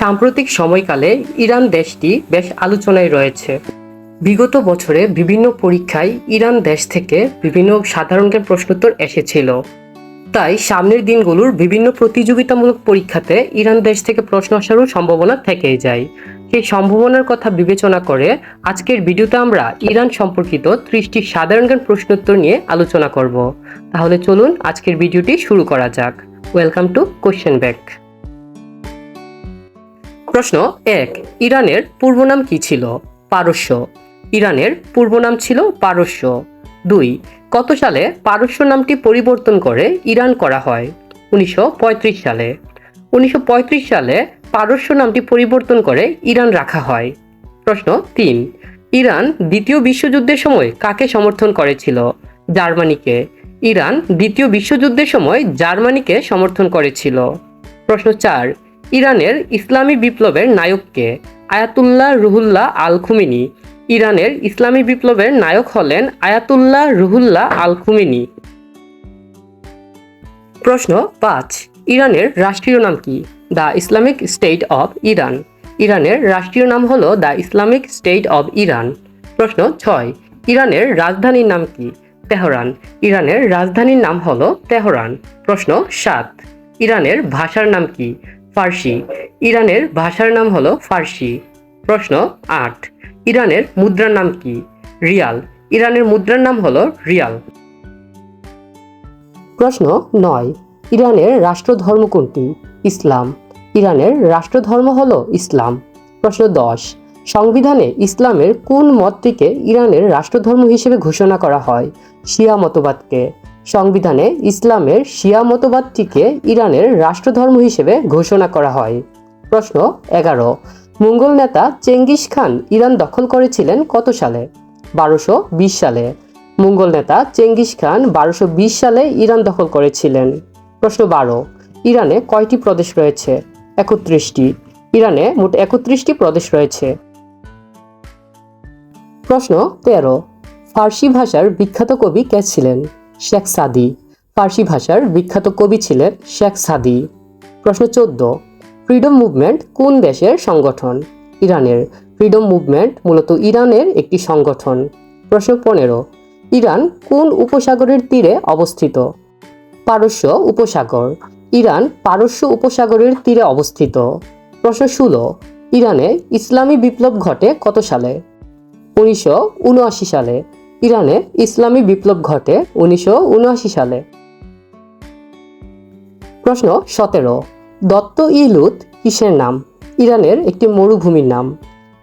সাম্প্রতিক সময়কালে ইরান দেশটি বেশ আলোচনায় রয়েছে। বিগত বছরে বিভিন্ন পরীক্ষায় ইরান দেশ থেকে বিভিন্ন সাধারণ প্রশ্নোত্তর এসেছিল। তাই সামনের দিনগুলোর বিভিন্ন প্রতিযোগিতামূলক পরীক্ষাতে ইরান দেশ থেকে প্রশ্ন আসারও সম্ভাবনা থেকেই যায়। সেই সম্ভাবনার কথা বিবেচনা করে আজকের ভিডিওতে আমরা ইরান সম্পর্কিত ত্রিশটি সাধারণ জ্ঞান প্রশ্নোত্তর নিয়ে আলোচনা করব। তাহলে চলুন আজকের ভিডিওটি শুরু করা যাক। Welcome to question bank. প্রশ্ন এক, ইরানের পূর্ব নাম কি ছিল? পারস্য। ইরানের পূর্ব নাম ছিল পারস্য। দুই, কত সালে পারস্য নামটি পরিবর্তন করে ইরান করা হয়? উনিশশো পঁয়ত্রিশ সালে। উনিশশো পঁয়ত্রিশ সালে পারস্য নামটি পরিবর্তন করে ইরান রাখা হয়। প্রশ্ন তিন, ইরান দ্বিতীয় বিশ্বযুদ্ধের সময় কাকে সমর্থন করেছিল? জার্মানিকে। ইরান দ্বিতীয় বিশ্বযুদ্ধের সময় জার্মানিকে সমর্থন করেছিল। প্রশ্ন চার ইরানের ইসলামী বিপ্লবের নায়ককে আয়াতুল্লাহ রুহুল্লাহ আল খুমিনি ইরানের ইসলামী বিপ্লবের নায়ক হলেন আয়াতুল্লাহ রুহুল্লাহ আল খুমিনি প্রশ্ন পাঁচ। ইরানের রাষ্ট্রীয় নাম কি? The Islamic State of Iran. ইরানের রাষ্ট্রীয় নাম হলো the Islamic State of Iran. প্রশ্ন ছয়। ইরানের রাজধানীর নাম কি? তেহরান। ইরানের রাজধানীর নাম হলো তেহরান। প্রশ্ন সাত। ইরানের ভাষার নাম কি? ফার্সি। ইরানের ভাষার নাম হলো ফার্সি। প্রশ্ন আট। ইরানের মুদ্রার নাম কি? রিয়াল। ইরানের মুদ্রার নাম হলো রিয়াল। প্রশ্ন নয়। ইরানের রাষ্ট্রধর্ম কোনটি? ইসলাম। ইরানের রাষ্ট্রধর্ম হলো ইসলাম। প্রশ্ন দশ। সংবিধানে ইসলামের কোন মতটিকে ইরানের রাষ্ট্রধর্ম হিসেবে ঘোষণা করা হয়? শিয়া মতবাদকে। সংবিধানে ইসলামের শিয়া মতবাদটিকে ইরানের রাষ্ট্রধর্ম হিসেবে ঘোষণা করা হয়। প্রশ্ন এগারো। মঙ্গল নেতা চেঙ্গিস খান ইরান দখল করেছিলেন কত সালে? বারোশো বিশ সালে। মঙ্গল নেতা চেঙ্গিস খান বারোশো বিশ সালে ইরান দখল করেছিলেন। প্রশ্ন বারো। ইরানে কয়টি প্রদেশ রয়েছে? একত্রিশটি। ইরানে মোট একত্রিশটি প্রদেশ রয়েছে। প্রশ্ন তেরো। ফার্সি ভাষার বিখ্যাত কবি কে ছিলেন? শেখ সাদি। ফার্সি ভাষার বিখ্যাত কবি ছিলেন শেখ সাদি। প্রশ্ন চোদ্দ, ফ্রিডম মুভমেন্ট কোন দেশের সংগঠন? ইরানের। ফ্রিডম মুভমেন্ট মূলত ইরানের একটি সংগঠন। প্রশ্ন পনেরো, ইরান কোন উপসাগরের তীরে অবস্থিত? পারস্য উপসাগর। ইরান পারস্য উপসাগরের তীরে অবস্থিত। প্রশ্ন ষোলো, ইরানে ইসলামী বিপ্লব ঘটে কত সালে? উনিশশো উনআশি সালে। ইরানে ইসলামী বিপ্লব ঘটে উনিশশো উনআশি সালে। প্রশ্ন সতেরো, দত্ত ই লুত কিসের নাম? ইরানের একটি মরুভূমির নাম।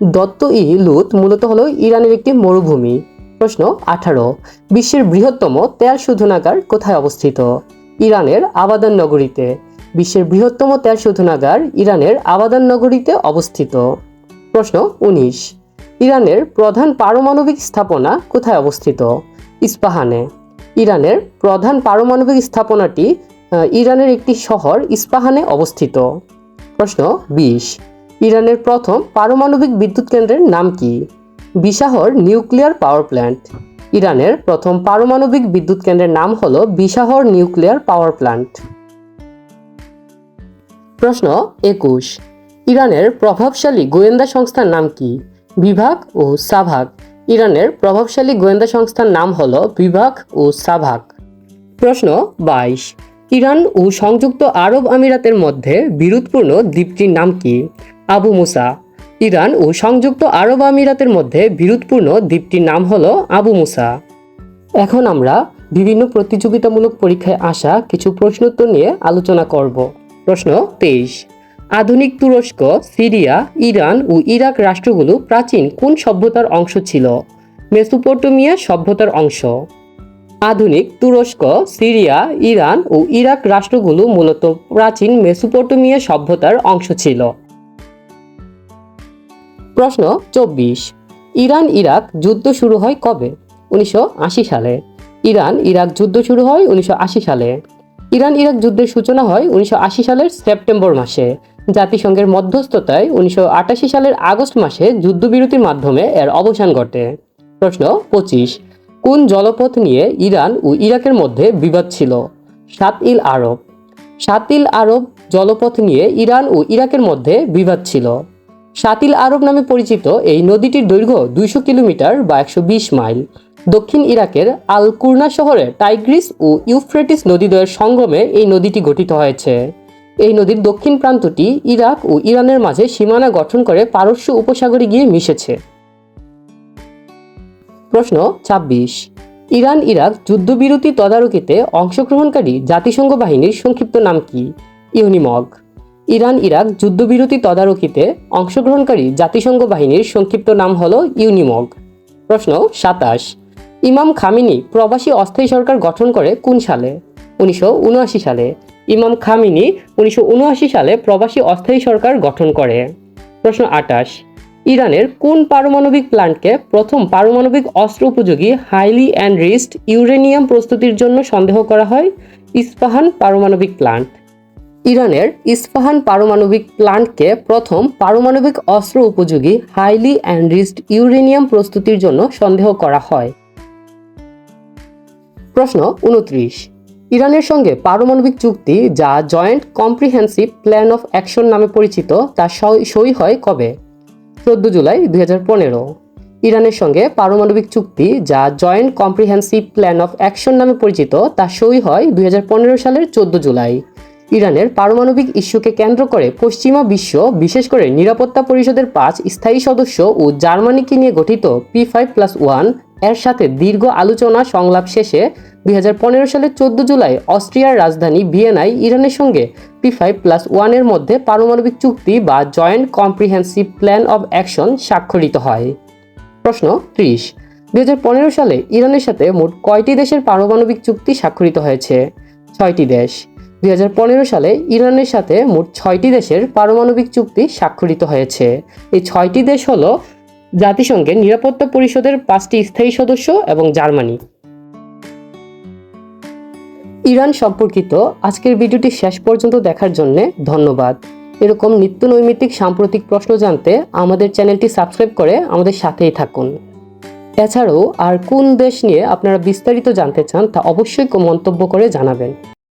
দত্ত ই লুত মূলত হলো ইরানের একটি মরুভূমি। প্রশ্ন আঠারো, বিশ্বের বৃহত্তম তেল শোধনাগার কোথায় অবস্থিত? ইরানের আবাদান নগরীতে। বিশ্বের বৃহত্তম তেল শোধনাগার ইরানের আবাদান নগরীতে অবস্থিত। প্রশ্ন উনিশ ইরানের প্রধান পারমাণবিক স্থাপনা কোথায় অবস্থিত? ইস্পাহানে। ইরানের প্রধান পারমাণবিক স্থাপনাটি ইরানের একটি শহর ইস্পাহানে অবস্থিত। প্রশ্ন বিশ। ইরানের প্রথম পারমাণবিক বিদ্যুৎ কেন্দ্রের নাম কি? Bushehr nuclear power plant. ইরানের প্রথম পারমাণবিক বিদ্যুৎ কেন্দ্রের নাম হল বিশাহর নিউক্লিয়ার পাওয়ার প্ল্যান্ট। প্রশ্ন একুশ। ইরানের প্রভাবশালী গোয়েন্দা সংস্থার নাম কি? বিভাগ ও সাভাগ। ইরানের প্রভাবশালী গোয়েন্দা সংস্থার নাম হল বিভাগ ও সাভাগ। প্রশ্ন বাইশ। ইরান ও সংযুক্ত আরব আমিরাতের মধ্যে বিরোধপূর্ণ দ্বীপটির নাম কি? আবু মুসা। ইরান ও সংযুক্ত আরব আমিরাতের মধ্যে বিরোধপূর্ণ দ্বীপটির নাম হল আবু মুসা। এখন আমরা বিভিন্ন প্রতিযোগিতামূলক পরীক্ষায় আসা কিছু প্রশ্নোত্তর নিয়ে আলোচনা করব। প্রশ্ন তেইশ। আধুনিক তুরস্ক, সিরিয়া, ইরান ও ইরাক রাষ্ট্রগুলো প্রাচীন কোন সভ্যতার অংশ ছিল? মেসোপটেমিয়া সভ্যতার অংশ। আধুনিক তুরস্ক, সিরিয়া, ইরান ও ইরাক রাষ্ট্রগুলো মূলত প্রাচীন মেসোপটেমিয়া সভ্যতার অংশ ছিল। প্রশ্ন চব্বিশ। ইরান ইরাক যুদ্ধ শুরু হয় কবে? উনিশশো আশি সালে। ইরান ইরাক যুদ্ধ শুরু হয় উনিশশো আশি সালে। ইরান ইরাক যুদ্ধের সূচনা হয় উনিশশো আশি সালের সেপ্টেম্বর মাসে। জাতিসংঘের মধ্যস্থতায় উনিশশো আটাশি সালের আগস্ট মাসে যুদ্ধবিরতির মাধ্যমে এর অবসান ঘটে। প্রশ্ন পঁচিশ, কোন জলপথ নিয়ে ইরান ও ইরাকের মধ্যে বিবাদ ছিল? সাত ইল আরব। সাতিল আরব জলপথ নিয়ে ইরান ও ইরাকের মধ্যে বিবাদ ছিল। সাতিল আরব নামে পরিচিত এই নদীটির দৈর্ঘ্য দুইশো কিলোমিটার বা একশো বিশ মাইল। দক্ষিণ ইরাকের আল কুরনা শহরে টাইগ্রিস ও ইউফ্রেটিস নদীদ্বয়ের সঙ্গমে এই নদীটি গঠিত হয়েছে। এই নদীর দক্ষিণ প্রান্তটি ইরাক ও ইরানের মাঝে সীমানা গঠন করে পারস্য উপসাগরে গিয়ে মিশেছে। প্রশ্ন ২৬ ইরান, ইরাক যুদ্ধবিরতি তদারকিতে অংশগ্রহণকারী জাতিসংঘ বাহিনীর সংক্ষিপ্ত নাম কি? ইউনিমগ। ইরান, ইরাক যুদ্ধবিরতি তদারকিতে অংশগ্রহণকারী জাতিসংঘ বাহিনীর সংক্ষিপ্ত নাম হল ইউনিমগ। প্রশ্ন সাতাশ। ইমাম খামিনি প্রবাসী অস্থায়ী সরকার গঠন করে কোন সালে? উনিশশো উনআশি সালে। ইমাম খামিনি উনিশশো সালে প্রবাসী অস্থায়ী সরকার গঠন করে। প্রশ্ন আটাশ, ইরানের কোন পারমাণবিক প্ল্যান্টকে প্রথম পারমাণবিক অস্ত্র উপযোগী হাইলি অ্যান্ড্রিস্ট ইউরেনিয়াম প্রস্তুতির জন্য সন্দেহ করা হয়? ইস্পাহান পারমাণবিক প্ল্যান্ট ইরানের ইস্পাহান পারমাণবিক প্ল্যান্টকে প্রথম পারমাণবিক অস্ত্র উপযোগী হাইলি অ্যান্ড্রিস্ট ইউরেনিয়াম প্রস্তুতির জন্য সন্দেহ করা হয়। প্রশ্ন উনত্রিশ ইরানের সঙ্গে পারমাণবিক চুক্তি যা joint comprehensive plan of action নামে পরিচিত, তা সই- হয় কবে? চোদ্দ জুলাই দুই হাজার পনেরো। ইরানের সঙ্গে পারমাণবিক চুক্তি যা joint comprehensive plan of action নামে পরিচিত, তা সই হয় দুই হাজার পনেরো সালের চোদ্দ জুলাই। ইরানের পারমাণবিক ইস্যুকে কেন্দ্র করে পশ্চিমা বিশ্ব, বিশেষ করে নিরাপত্তা পরিষদের পাঁচ স্থায়ী সদস্য ও জার্মানিকে নিয়ে গঠিত পি ফাইভ প্লাস ওয়ানের সাথে দীর্ঘ আলোচনা সংলাপ শেষে দুই হাজার পনেরো সালের চোদ্দ জুলাই অস্ট্রিয়ার রাজধানী ভিয়েনায় ইরানের সঙ্গে পি ফাইভ প্লাস ওয়ানের মধ্যে পারমাণবিক চুক্তি বা joint comprehensive plan of action স্বাক্ষরিত হয়। প্রশ্ন ত্রিশ, দুই সালে ইরানের সাথে মোট কয়টি দেশের পারমাণবিক চুক্তি স্বাক্ষরিত হয়েছে? ছয়টি দেশ। দুই হাজার পনেরো সালে ইরানের সাথে মোট ছয়টি দেশের পারমাণবিক চুক্তি স্বাক্ষরিত হয়েছে। এই ছয়টি দেশ হল জাতিসংঘের নিরাপত্তা পরিষদের পাঁচটি স্থায়ী সদস্য এবং জার্মানি। ইরান সম্পর্কিত আজকের ভিডিওটি শেষ পর্যন্ত দেখার জন্য ধন্যবাদ। এরকম নিত্য নৈমিত্তিক সাম্প্রতিক প্রশ্ন জানতে আমাদের চ্যানেলটি সাবস্ক্রাইব করে আমাদের সাথেই থাকুন। এছাড়াও আর কোন দেশ নিয়ে আপনারা বিস্তারিত জানতে চান তা অবশ্যই মন্তব্য করে জানাবেন।